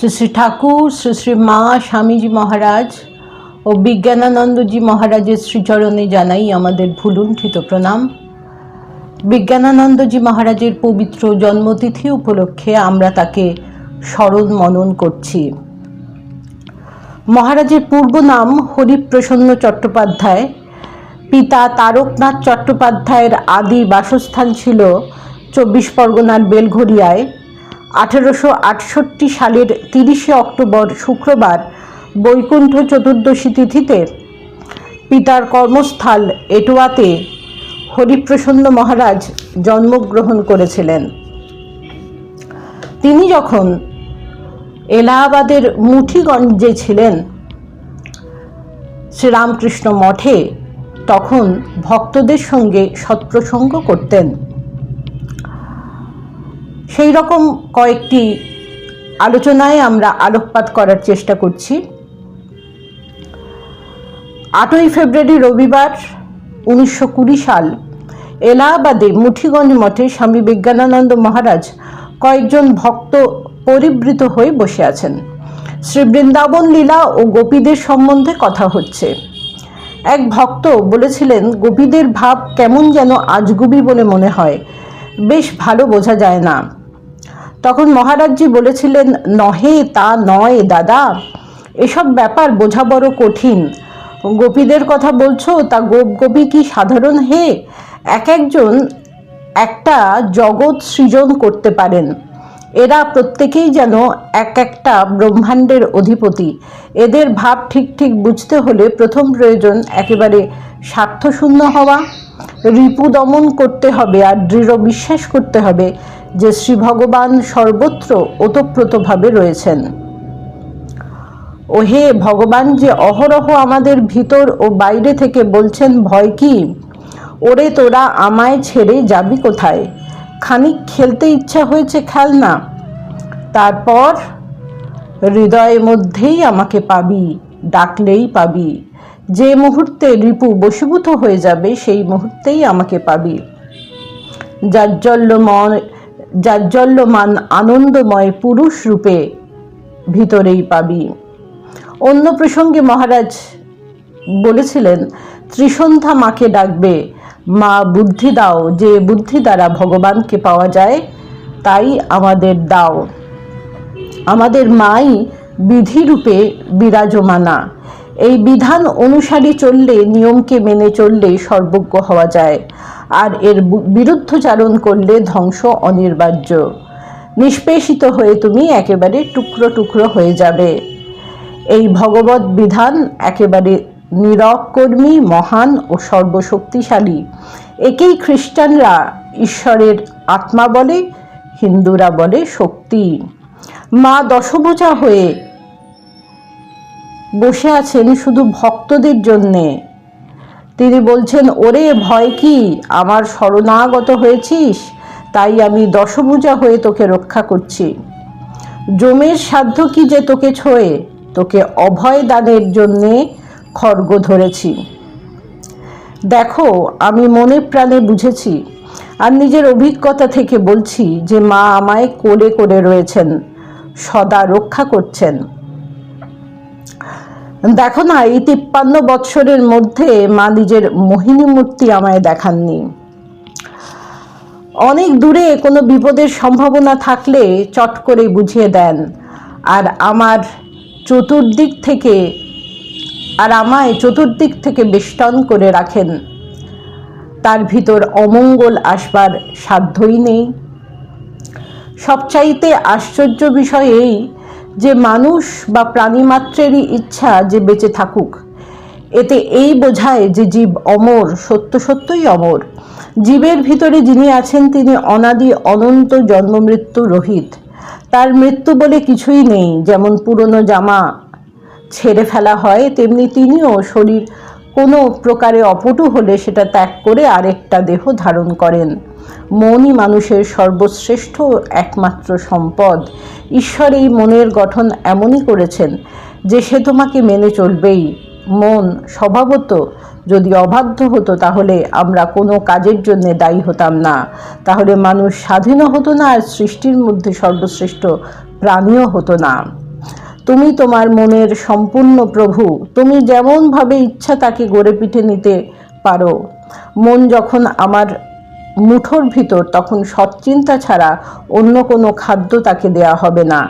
শ্রী শ্রী ঠাকুর, শ্রী শ্রী মা স্বামীজি মহারাজ ও বিজ্ঞানানন্দজি মহারাজের শ্রীচরণে জানাই আমাদের ভুলুণ্ঠিত প্রণাম। বিজ্ঞানানন্দজি মহারাজের পবিত্র জন্মতিথি উপলক্ষে আমরা তাকে স্মরণ মনন করছি। মহারাজের পূর্ব নাম হরিপ্রসন্ন চট্টোপাধ্যায়। পিতা তারকনাথ চট্টোপাধ্যায়ের আদি বাসস্থান ছিল চব্বিশ পরগনার বেলঘরিয়ায় আঠেরোশো আটষট্টি সালের তিরিশে অক্টোবর শুক্রবার বৈকুণ্ঠ চতুর্দশী তিথিতে পিতার কর্মস্থল এটোয়াতে হরিপ্রসন্ন মহারাজ জন্মগ্রহণ করেছিলেন। তিনি যখন এলাহাবাদের মুঠিগঞ্জে ছিলেন, শ্রীরামকৃষ্ণ মঠে, তখন ভক্তদের সঙ্গে সৎপ্রসঙ্গ করতেন। সেই রকম কয়েকটি আলোচনায় আমরা আলোকপাত করার চেষ্টা করছি। আটই ফেব্রুয়ারি রবিবার উনিশশো কুড়ি সাল এলাহাবাদে মুঠিগঞ্জ মঠে স্বামী বিজ্ঞানানন্দ মহারাজ কয়েকজন ভক্ত পরিবৃত হয়ে বসে আছেন। শ্রী বৃন্দাবন লীলা ও গোপীদের সম্বন্ধে কথা হচ্ছে। এক ভক্ত বলেছিলেন, গোপীদের ভাব কেমন যেন আজগুবি বলে মনে হয়। বেশ ভালো বোঝা যায় না। তখন মহারাজজি বলেছিলেন, নহে তা নয় দাদা, এসব ব্যাপার বোঝা বড় কঠিন। গোপীদের কথা বলছো, তা গোপ গোপী কি সাধারণ হে? এক একজন একটা জগৎ সৃজন করতে পারেন। এরা প্রত্যেকেই যেন এক একটা ব্রহ্মাণ্ডের অধিপতি। এদের ভাব ঠিক ঠিক বুঝতে হলে প্রথম প্রয়োজন একেবারে স্বার্থশূন্য হওয়া। রিপু দমন করতে হবে আর দৃঢ় বিশ্বাস করতে হবে। যে শ্রী ভগবান সর্বত্র ওতপ্রোতভাবে রয়েছেন। ওহে ভগবান, যে অহরহ আমাদের ভিতর ও বাইরে থেকে বলছেন, ভয় কি? ওরে তোরা আমায় ছেড়ে যাবি কোথায়? খানিক খেলতে ইচ্ছা হয়েছে খেলনা তারপর হৃদয়ের মধ্যেই আমাকে পাবি, ডাকলেই পাবি। যে মুহূর্তে রিপু বশীভূত হয়ে যাবে, সেই মুহূর্তেই আমাকে পাবি। জাজ্জল্যময় জাজ্জল্যমান আনন্দময় পুরুষ রূপে ভিতরেই পাবি। অন্য প্রসঙ্গে মহারাজ বলেছিলেন, ত্রিসন্ধ্যা মাকে ডাকবে, মা বুদ্ধি দাও, যে বুদ্ধি দ্বারা ভগবানকে পাওয়া যায়, তাই আমাদের দাও। আমাদের মাই বিধিরূপে বিরাজমানা। এই বিধান অনুসারী চললে, নিয়মকে মেনে চললে সর্বজ্ঞ হওয়া যায়। আর এর বিরুদ্ধচারণ করলে ধ্বংস অনিবার্য। নিষ্পেষিত হয়ে তুমি একেবারে টুকরো টুকরো হয়ে যাবে। এই ভগবত বিধান একেবারে নীরব কর্মী, মহান ও সর্বশক্তিশালী। একেই খ্রিস্টানরা ঈশ্বরের আত্মা বলে, হিন্দুরা বলে শক্তি। মা দশভূজা হয়ে বসে আছেন শুধু ভক্তদের জন্যে। তিনি বলছেন, ওরে ভয় কি? আমার শরণাগত হয়েছিস? তাই আমি দশভূজা হয়ে তোকে রক্ষা করছি। জমের সাধ্য কি যে তোকে ছোঁয়ে? তোকে অভয় দানের জন্যে খর্গ ধরেছি। দেখো, আমি মনে প্রাণে বুঝেছি আর নিজের অভিজ্ঞতা থেকে বলছি যে মা আমায় কোলে করে রয়েছেন, সদা রক্ষা করছেন। দেখো না, এই তিপ্পান্ন বৎসরের মধ্যে মা নিজের মোহিনী মূর্তি আমায় দেখাননি। অনেক দূরে কোনো বিপদের সম্ভাবনা থাকলে চট করে বুঝিয়ে দেন। আর আমার চতুর্দিক থেকে, আর আমায় চতুর্দিক থেকে বেষ্টন করে রাখেন। তার ভিতর অমঙ্গল আসবার সাধ্যই নেই। সবচাইতে আশ্চর্য বিষয় এই যে মানুষ বা প্রাণীমাত্রেরই ইচ্ছা যে বেঁচে থাকুক। এতে এই বোঝায় যে জীব অমর, সত্য সত্যই অমর। জীবের ভিতরে যিনি আছেন, তিনি অনাদি অনন্ত জন্মমৃত্যু রহিত। তার মৃত্যু বলে কিছুই নেই, যেমন পুরনো জামা ছেড়ে ফেলা হয়, তেমনি তিনিও শরীর কোনো প্রকারে অপটু হলে সেটা ত্যাগ করে আরেকটা দেহ ধারণ করেন। মনই মানুষের সর্বশ্রেষ্ঠ একমাত্র সম্পদ। ঈশ্বর এই মনের গঠন এমনই করেছেন যে সে তোমাকে মেনে চলবেই। মন স্বভাবত যদি অবাধ্য হতো তাহলে আমরা কোনো কাজের জন্য দায়ী হতাম না। তাহলে মানুষ স্বাধীনও হতো না আর সৃষ্টির মধ্যে সর্বশ্রেষ্ঠ প্রাণীও হতো না। তুমি তোমার মনের সম্পূর্ণ প্রভু। তুমি যেমনভাবে ইচ্ছা তাকে গড়ে পিঠে নিতে পারো। মন যখন আমার মুঠোর ভিতর, তখন সৎচিন্তা ছাড়া অন্য কোনো খাদ্য তাকে দেয়া হবে না।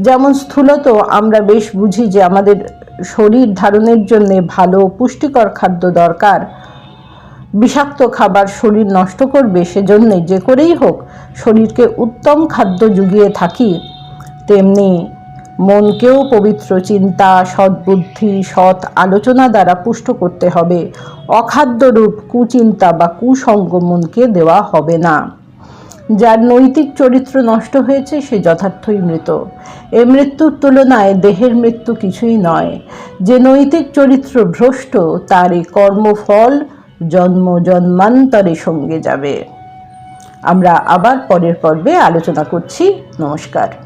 যেমন স্থূলত আমরা বেশ বুঝি যে আমাদের শরীর ধারণের জন্য ভালো পুষ্টিকর খাদ্য দরকার। বিষাক্ত খাবার শরীর নষ্ট করবে, সেজন্যে যে করেই হোক শরীরকে উত্তম খাদ্য জুগিয়ে থাকি। তেমনি মনকেও পবিত্র চিন্তা, সদ্বুদ্ধি, সৎ আলোচনা দ্বারা পুষ্ট করতে হবে। অখাদ্যরূপ কুচিন্তা বা কুসঙ্গ মনকে দেওয়া হবে না। যার নৈতিক চরিত্র নষ্ট হয়েছে, সে যথার্থই মৃত। এ মৃত্যুর তুলনায় দেহের মৃত্যু কিছুই নয়। যে নৈতিক চরিত্র ভ্রষ্ট, তার এই কর্মফল জন্ম জন্মান্তরে সঙ্গে যাবে। আমরা আবার পরের পর্বে আলোচনা করছি। নমস্কার।